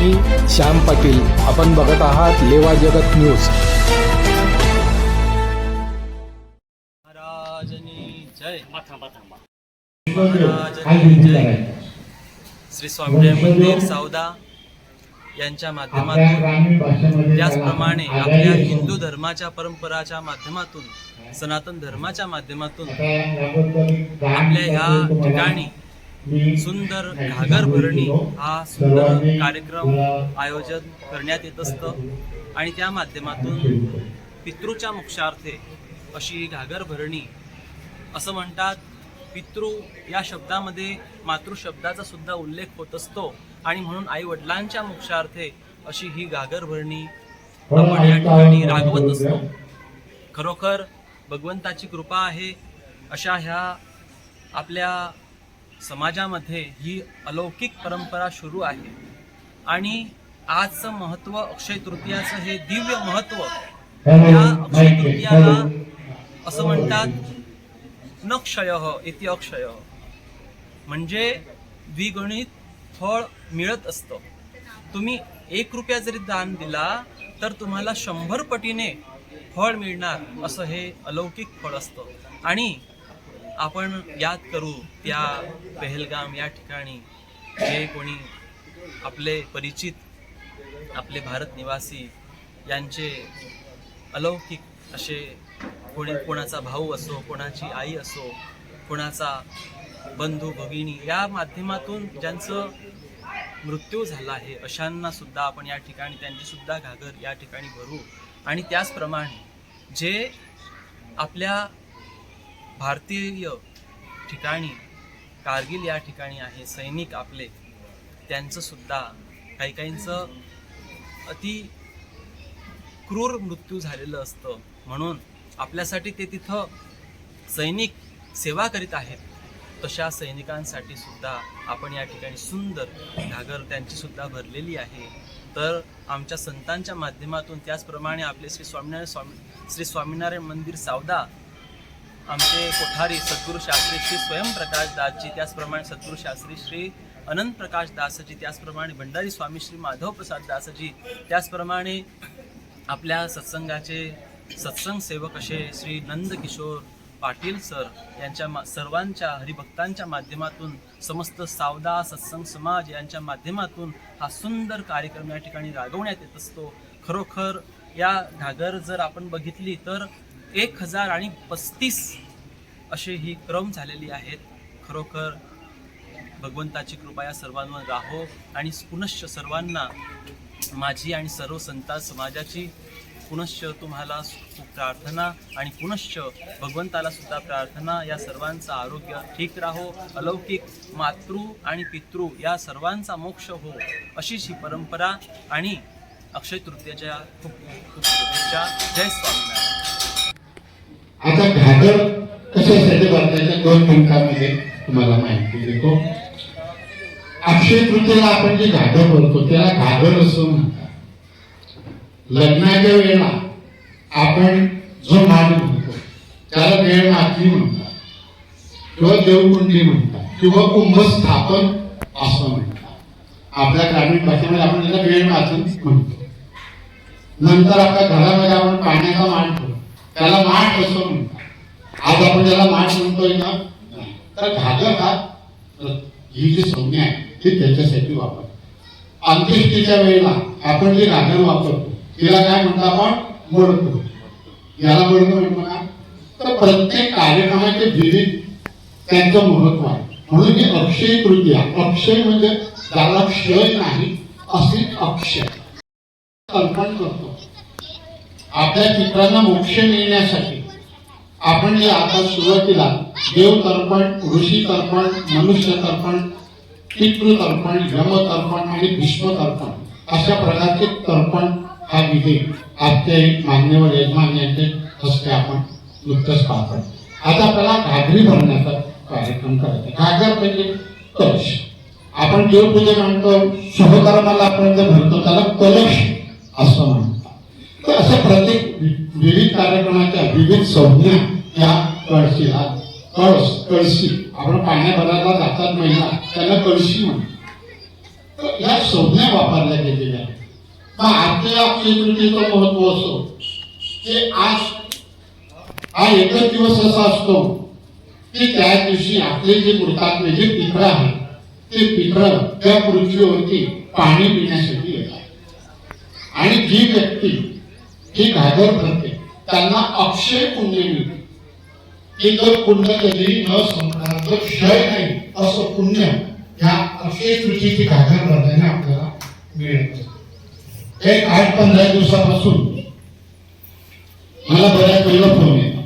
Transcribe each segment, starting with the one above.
मी श्याम पाटील. आपण बघत आहात लेवा जगत न्यूज. श्री स्वामीजय मंदिर सावदा यांच्या माध्यमातून त्याचप्रमाणे आपल्या हिंदू धर्माच्या परंपराच्या माध्यमातून सनातन धर्माच्या माध्यमातून आपल्या ह्या ठिकाणी सुंदर घागर भरणी हा सुंदर कार्यक्रम आयोजन करण्यात येत असतं. आणि त्या माध्यमातून पितृच्या मोक्षार्थे अशी घागर भरणी असं म्हणतात पितृ या शब्दामध्ये मातृशब्दाचा सुद्धा उल्लेख होत असतो. आणि म्हणून आई वडिलांच्या मोक्षार्थे अशी ही घागर भरणी आपण या ठिकाणी रागवत असतो. खरोखर भगवंताची कृपा आहे अशा ह्या आपल्या समाजामध्ये ही अलौकिक परंपरा सुरू आहे. आणि आजचं महत्त्व अक्षय तृतीयाचं हे दिव्य महत्त्व या अक्षय तृतीयाला असं म्हणतात न क्षय इति अक्षय. म्हणजे द्विगुणित फळ मिळत असतं. तुम्ही एक रुपया जरी दान दिला तर तुम्हाला शंभर पटीने फळ मिळणार असं हे अलौकिक फळ असतं. आणि आपण याद करू त्या पहलगाम या ठिकाणी जे कोणी आपले परिचित आपले भारत निवासी यांचे अलौकिक असे कोणी कोणाचा भाऊ असो कोणाची आई असो कोणाचा बंधू भगिनी या माध्यमातून ज्यांचं मृत्यू झाला आहे अशांना सुद्धा आपण या ठिकाणी त्यांची सुद्धा घागर या ठिकाणी भरू. आणि त्याचप्रमाणे जे आपल्या भारतीय ठिकाणी कारगिल या ठिकाणी आहे सैनिक आपले त्यांचंसुद्धा काही काहींचं अति क्रूर मृत्यू झालेलं असतं. म्हणून आपल्यासाठी ते तिथं सैनिक सेवा करीत आहेत. तशा सैनिकांसाठी सुद्धा आपण या ठिकाणी सुंदर घागर त्यांचीसुद्धा भरलेली आहे. तर आमच्या संतांच्या माध्यमातून त्याचप्रमाणे आपले श्री स्वामीनारायण स्वामी श्री स्वामीनारायण मंदिर सावदा आमचे कोठारी सद्गुरू शास्त्री श्री स्वयंप्रकाश दासजी त्याचप्रमाणे सद्गुरू शास्त्री श्री अनंत प्रकाश दासजी त्याचप्रमाणे भंडारी स्वामी श्री माधव प्रसाद दासजी त्याचप्रमाणे आपल्या सत्संगाचे सत्संग सेवक असे श्री नंदकिशोर पाटील सर यांच्या मा सर्वांच्या हरिभक्तांच्या माध्यमातून समस्त सावदा सत्संग समाज यांच्या माध्यमातून हा सुंदर कार्यक्रम या ठिकाणी राबवण्यात येत असतो. खरोखर या घागर जर आपण बघितली तर एक हजार आणि पस्तीस असे ही क्रम झालेली आहेत. खरोखर भगवंताची कृपा या सर्वांवर राहो आणि पुनश्च सर्वांना माझी आणि सर्व संता समाजाची पुनश्च तुम्हाला प्रार्थना आणि पुनश्च भगवंताला सुद्धा प्रार्थना या सर्वांचं आरोग्य ठीक राहो अलौकिक मातृ आणि पितृ या सर्वांचा मोक्ष हो अशीच ही परंपरा आणि अक्षय तृतीयाच्या खूप खूप शुभेच्छा. जय स्वामीनारायण. आता घागर कशासाठी भरण्याच्या दोन मिनिटांमध्ये तुम्हाला माहिती देतो. अक्षय तृतीयेला आपण जे घागर भरतो त्याला घागर असं म्हणतात. लग्नाच्या वेळेला आपण जो मान म्हणतो त्याला वेळ माती म्हणतात. किंवा देवकुंडी म्हणतात. किंवा कुंभस्थापन असं म्हणतात. आपल्या ग्रामीण भाषेमध्ये आपण त्याला वेळ माती म्हणतो. नंतर आपल्या घरामध्ये आपण पाण्याचा मान ठेवतो त्याला माठ असं म्हणतात. आज आपण त्याला माठ म्हणतोय ना तर घागर हा ही जी संज्ञा आहे ती त्याच्यासाठी वापर अंत्येष्टीच्या वेळेला आपण जे घागर वापरतो तिला काय म्हणतो आपण? मोडतो याला मडतो म्हणतो ना तर प्रत्येक कार्यक्रमाचे विविध त्यांचं महत्त्व आहे. म्हणून ही अक्षय तृतीया अक्षय म्हणजे त्याला क्षय नाही असे अक्षय. अर्पण करतो. आपल्या चित्रांना मोक्ष मिळण्यासाठी आपण जे आता सुरुवातीला देव तर्पण ऋषी तर्पण मनुष्य तर्पण पितृतर्पण यमतर्पण आणि भीष्मतर्पण अशा प्रकारचे तर्पण हा विधेय आपले मान्यवर यजमान यांचे हस्ते आपण नुकतंच पाहतो आता आपल्याला घागरी भरण्याचा कार्यक्रम करायचा. घागर म्हणजे कलश. आपण देवपूजन म्हणतो शुभकर्माला आपण जे म्हणतो त्याला कलश असं म्हणतो. तर अशा प्रत्येक वि- विविध कार्यक्रमाच्या विविध संज्ञा या कळशीला कळस कळशी. आपण पाण्या भरायला जातात महिला त्याला कळशी म्हणतात. तर या संज्ञा वापरल्या गेलेल्या आहेत. मग आजच्या अक्षय महत्त्व असतो की आज हा एकच दिवस असा असतो की त्या दिवशी आपले जे मृतात्मे जे पित्र आहे ते पित्र त्या पृथ्वीवरती पाणी पिण्यासाठी येतात. आणि जी व्यक्ती ही घागर भरते त्यांना अक्षय पुण्य मिळते. की जर पुण्य कधी न संपणार जर क्षय नाही असं पुण्य ह्या अक्षय तृतीची घागर भरल्याने आपल्याला मिळत एक आठ पंधरा दिवसापासून मला बऱ्याच वेळेला फोन येतो.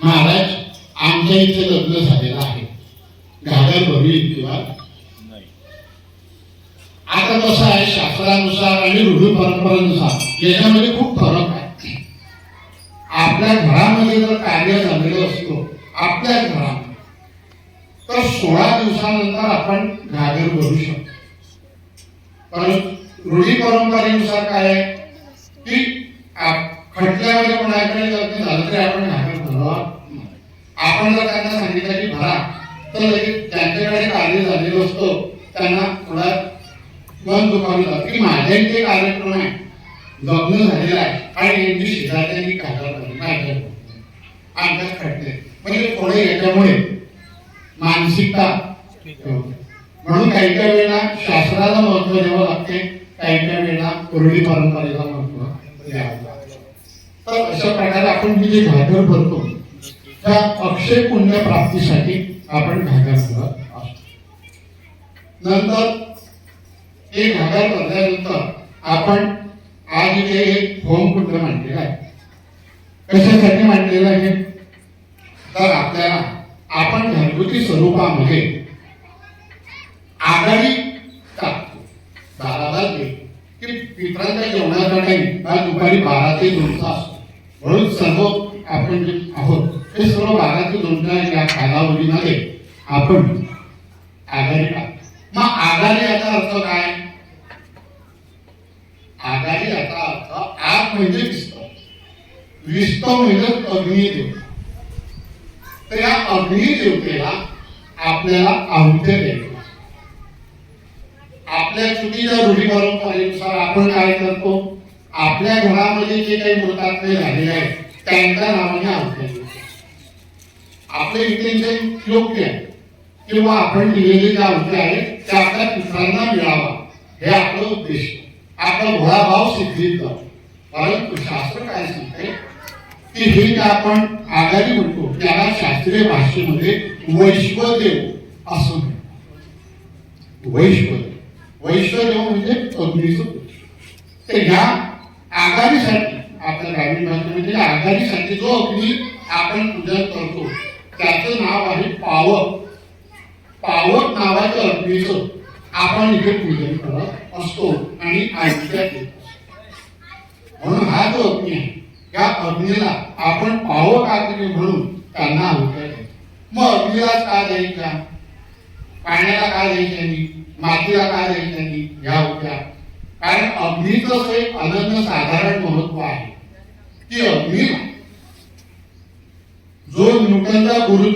महाराज आमच्या इथे लग्न झालेलं आहे. घागर भरली किंवा आता कसं आहे शास्त्रानुसार आणि रूढी परंपरेनुसार याच्यामध्ये खूप फरक आपल्या घरामध्ये जर कार्य झालेलं असतो आपल्या घरात तर सोळा दिवसानंतर आपण घागर भरू शकतो. पण रूढी परंपरेनुसार काय आहे की खटल्यामध्ये कोणाकडे जर झालं तरी आपण घागर भरावा आपण जर त्यांना सांगितलं की भरा तर लगेच त्यांच्याकडे कार्य झालेलं असतो त्यांना थोडा मन दुखावलं की माझ्या इथे कार्यक्रम आहे. लग्न झालेलं आहे आणि घागर भरली काय करायचं? आमच्यात खटले म्हणजे थोडे याच्यामुळे मानसिकता. म्हणून काही काही वेळेला शास्त्राला महत्त्व द्यावं लागते काही काही वेळेला रूढी परंपरेला महत्त्व द्यावं लागते तर अशा प्रकारे आपण जी घागर भरतो त्या अक्षय पुण्य प्राप्तीसाठी आपण घागर भरत असतो नंतर हे घागर भरल्यानंतर आपण आज इथे एक होमकुंड मांडलेला आहे. कशासाठी मांडलेलं आहे? तर आपल्याला आपण घरगुती स्वरूपामध्ये आघाडी टाकतो. दाराला की पित्रांच्या जेवणाचा टाईम हा दुपारी बारा ते दोनचा असतो. म्हणून सर्व आपण जे आहोत ते सर्व बारा ते दोनच्या या कालावधीमध्ये आपण आघाडी टाकतो. मग आघाडी याचा अर्थ काय? आघाडी याचा अर्थ आग म्हणजे विस्त विस्त म्हणजे अग्निदेव तर या अग्निदेवतेला आपल्याला आहुत्य द्यायचं आपल्या चुकीच्या रूढी परंपरेनुसार आपण काय करतो? आपल्या घरामध्ये जे काही मृतात्मे झालेले आहेत त्यांच्या नावाने आहुत्या आपले इंटेन्शन योग्य आहे. किंवा आपण दिलेले जे आहुत्या आहेत त्या आपल्या पित्रांना मिळावा. हे आपलं उद्देश आपला घोळाभाव सिद्धीत परंतु शास्त्र काय सांगते की हे जे आपण आघाडी म्हणतो त्याला शास्त्रीय भाषेमध्ये वैश्वदेव असं वैश्वदेव. वैश्वदेव म्हणजे अग्नीचं तर ह्या आघाडीसाठी आपल्या ग्रामीण भाषेमध्ये आघाडीसाठी जो अग्नी आपण पूजन करतो त्याचं नाव आहे पावक. पावक नावाच्या अग्नीचं आपण इथे पूजन करत असतो. आणि आयुष्यात म्हणून हा जो अग्नी आहे या अग्नीला आपण पावक अग्नी म्हणून त्यांना अवतार मग अग्नीला का द्यायचा? पाण्याला का द्यायच्या मातीला का द्यायच्या ह्या होत्या कारण अग्नीचं एक अनन्य साधारण महत्त्व आहे की अग्नीला जो न्यूटनचा गुरु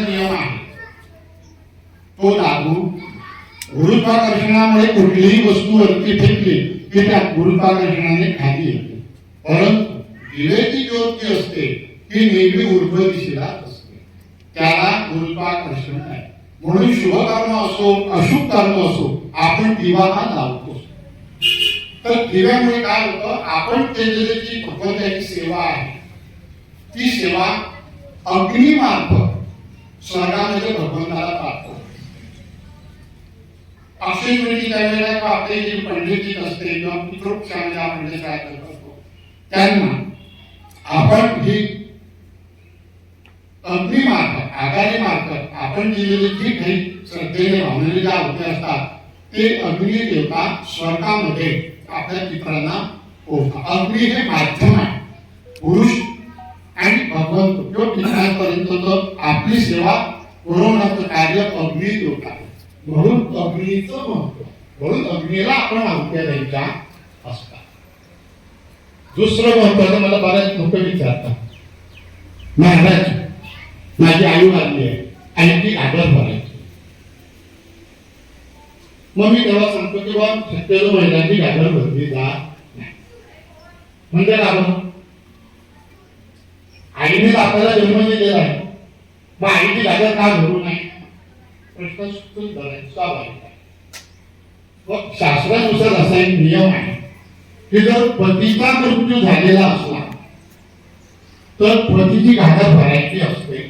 नियम आहे तो लागू गुरुत्वाकर्षणामुळे कुठलीही वस्तू वरती फेकली की त्या गुरुत्वाकर्षणाने खाली येते. परंतु दिवेची ज्योत जी असते ती नेहमी ऊर्ध्व दिशेला असते. त्याला गुरुत्वाकर्षण आहे. म्हणून शुभ कर्म असो अशुभ कर्म असो आपण दिवा हा लावतो. तर दिव्यामुळे काय होतं? आपण केलेली जी भगवंताची सेवा आहे. ती सेवा अग्निमार्फत स्वर्गामध्ये भगवंताला प्राप्त होते. वेळी तृतीच्या किंवा आपले जे पंडित असते किंवा पितृपक्षामध्ये आपण जे काय करत असतो त्यांना आपण ही अग्निमार्फत आघाडी मार्फत आपण दिलेली जी काही श्रद्धेने भावनेने ज्या होते असतात ते अग्नी देवता स्वर्गामध्ये आपल्या पित्रांना पोहोचतात अग्नि हे माध्यम आहे पुरुष आणि भगवंत किंवा पित्रांपर्यंत आपली सेवा पुरवण्याचं कार्य अग्नी देवता म्हणून अग्नीचं महत्त्व. म्हणून अग्नीला आपण आहुत्या द्यायच्या असतात. दुसरं महत्वाचं मला बऱ्याच लोक विचारतात. महाराज माझी आई वाढली आहे. आणि ती आदर भरायची मग मी तेव्हा सांगतो की बा शक्यतो महिलांची घागर भरली जात नाही. म्हणजे का आईने आपल्याला जन्म दिलेला आहे. मग आईची घागर का भरू नाही प्रश्न सुटून धरायचा स्वाभाविक आहे. मग शास्त्रानुसार असा एक नियम आहे की जर पतीचा मृत्यू झालेला असला तर पतीची घागर भरायची असते.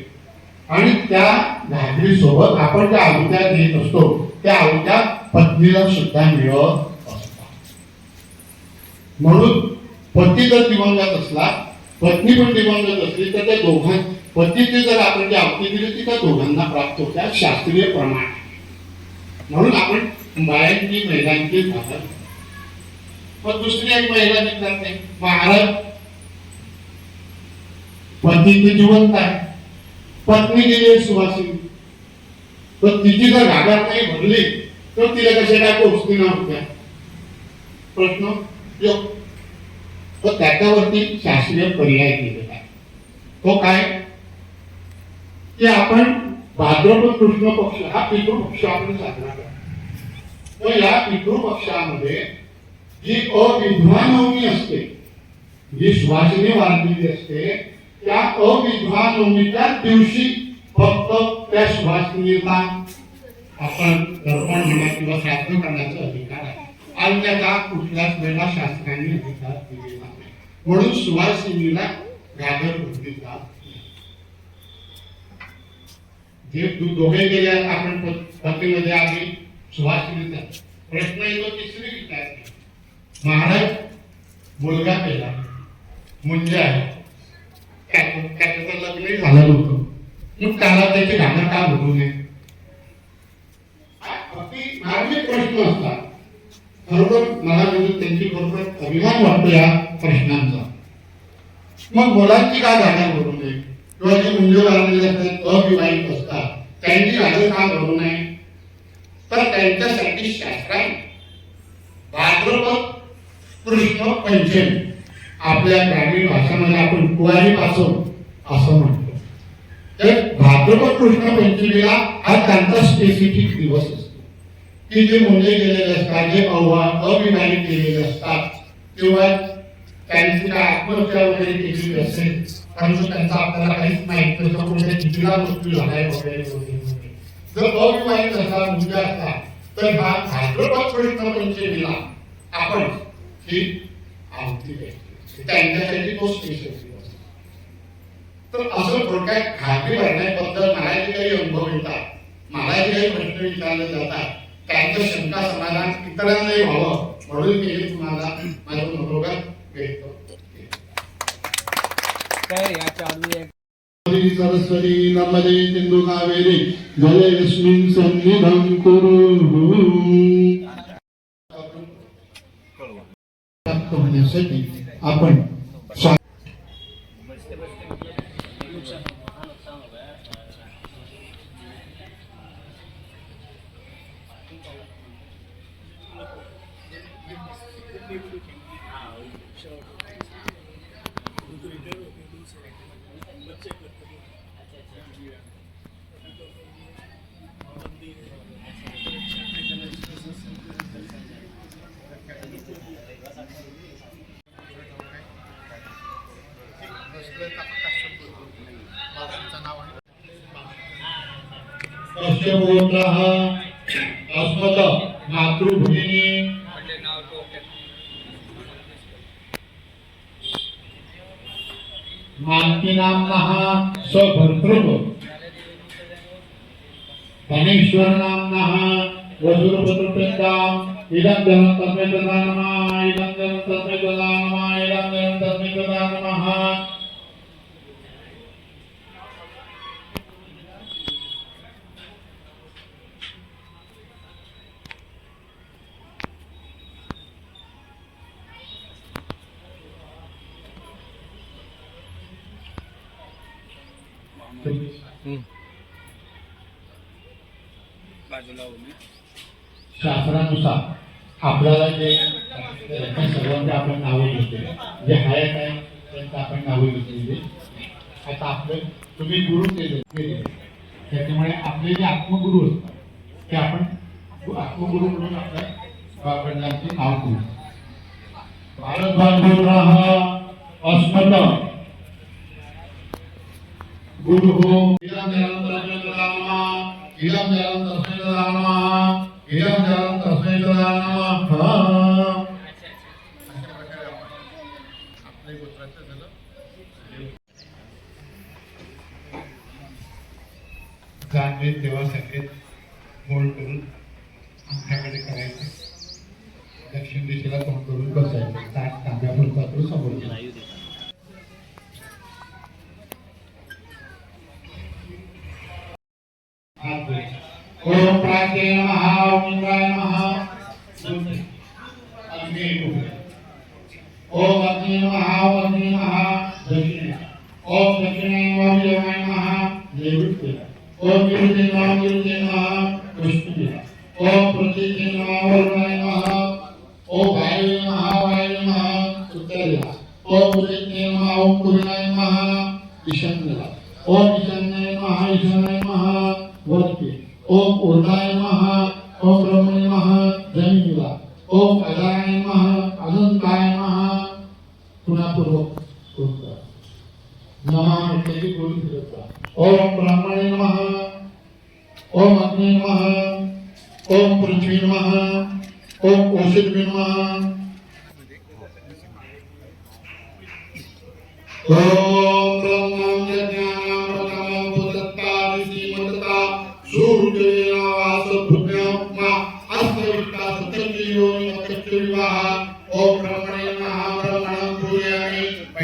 आणि त्या घागरी सोबत आपण ज्या अवत्या देत असतो त्या अवत्या पत्नीला सुद्धा मिळत असतात. म्हणून पती जर दिवंगत असला पत्नी पण दिवंगत असली तर त्या दोघां पतीची जर आपण जी आवती दिली ती त्या दोघांना प्राप्त होत्या शास्त्रीय प्रमाण. म्हणून आपण बायांची महिलांची घागर पण दुसरी एक महिला विचारते महाराज. पती जिवंत आहे. पत्नी गेली आहे सुवासिनी. तर तिची जर घागर नाही भरली तर तिला कशा काय पोचती नव्हत्या प्रश्न योग तर त्याच्यावरती शास्त्रीय पर्याय दिलेला आहे. तो काय? की आपण भाद्रपद कृष्ण पक्ष हा पितृपक्ष आपण साजरा करतो. तर या पितृपक्षामध्ये जी अविधवा नवमी असते जी सुवासिनी वाढलेली असते त्या अविधवा नवमीच्या दिवशी फक्त त्या सुवासिनीला आपण दर्पण म्हणा किंवा श्राद्ध करण्याचा अधिकार आहे. आणि त्याचा कुठल्याच वेळेला शास्त्रांनी अधिकार दिलेला नाही. म्हणून सुवासिनीला घागर भरली जात. हे दोघे गेले आपण प- आम्ही सुभाष मिळतात प्रश्न येतो तिसरी विचारते महाराज मुलगा केला. मुंजा आहे. त्याचं लग्नही झालं नव्हतं. मग त्याला त्याचे गाणं का भरू नये? हा अगदी मार्मिक प्रश्न असतात खरोखर मला म्हणजे त्यांची खरोखर अभिमान वाटतो या प्रश्नांचा. मग मुलांची का घागर भरू नये? किंवा जे मुंजे असतात अविवाहित असतात त्यांची घागर का भरू नये. तर त्यांच्यासाठी शास्त्रात भाद्रपद कृष्ण पंचमी आपल्या ग्रामीण भाषेमध्ये आपण कुवारी पासून असं म्हणतो. तर भाद्रपद कृष्ण पंचमीला हा त्यांचा स्पेसिफिक दिवस असतो. की जे मुले गेलेले असतात जे अव्हा अविवाहित गेलेले असतात किंवा त्यांची काय आत्महत्या वगैरे केलेली असेल परंतु त्यांचा आपल्याला काहीच माहीत नसतं कोणत्या कितीला मृत्यू झालाय वगैरे जर अविवाहित असला मुलगा असला तर हा हैदराबाद पर्यंत परिचय दिला आपण ही आवती द्यायची त्यांच्यासाठी तो स्पेशल तर असं थोडक्यात खाजगी भरण्याबद्दल मला जे काही अनुभव येतात. मला जे काही प्रश्न विचारले जातात. त्यांचं शंका समाधान इतरांनाही व्हावं म्हणून मी हे तुम्हाला माझ्या मनोगत सरस्वती नर्मदे सिंधु कावेरी जलेस्मिन् सन्निधं कुरु प्राप्त होण्यासाठी आपण स्वा- हा अस्मत् मातृभूमिनी నామ్నః స్వభర్తృ ధనేశ్వర నామ్నః వసురపతుపిండాం ఇదం జనం తస్మై తదా నమః ఇదం జనం తస్మై తదా నమః ఇదం జనం తస్మై తదా शास्त्रानुसार आपल्याला जे सर्वांचे आपण नावे घेतले जे हयात आहे त्यांचं आपण नावे घेतलेली आता आपले तुम्ही गुरु केले केले. त्याच्यामुळे आपले जे आत्मगुरु असतात ते आपण आत्मगुरु म्हणून आपल्या वडिलांची नाव घेऊ भारत बांधवराहा अस्मत गुरु जलम तस्मै तदानमा इलम जलम तस्मै तदानमा इलम जलम तस्मै तदानमा अशा प्रकारे आपण आपल्या गोत्राचं झालं चांगले करून आमच्याकडे करायचे दक्षिण दिशेला तोंड करून बसायचं. ताट तांब्यापुरता तो समोर ओम प्राचे नमः जमिनीला ओम अजाय अजून काय नमः? पुन्हा पूर्वक नमा नमः म्हटलं की बोलून फिरत ओम ब्राह्मणे मह ओम अग्ने मह ओम पृथ्वी मह ओम ओषध मह ओम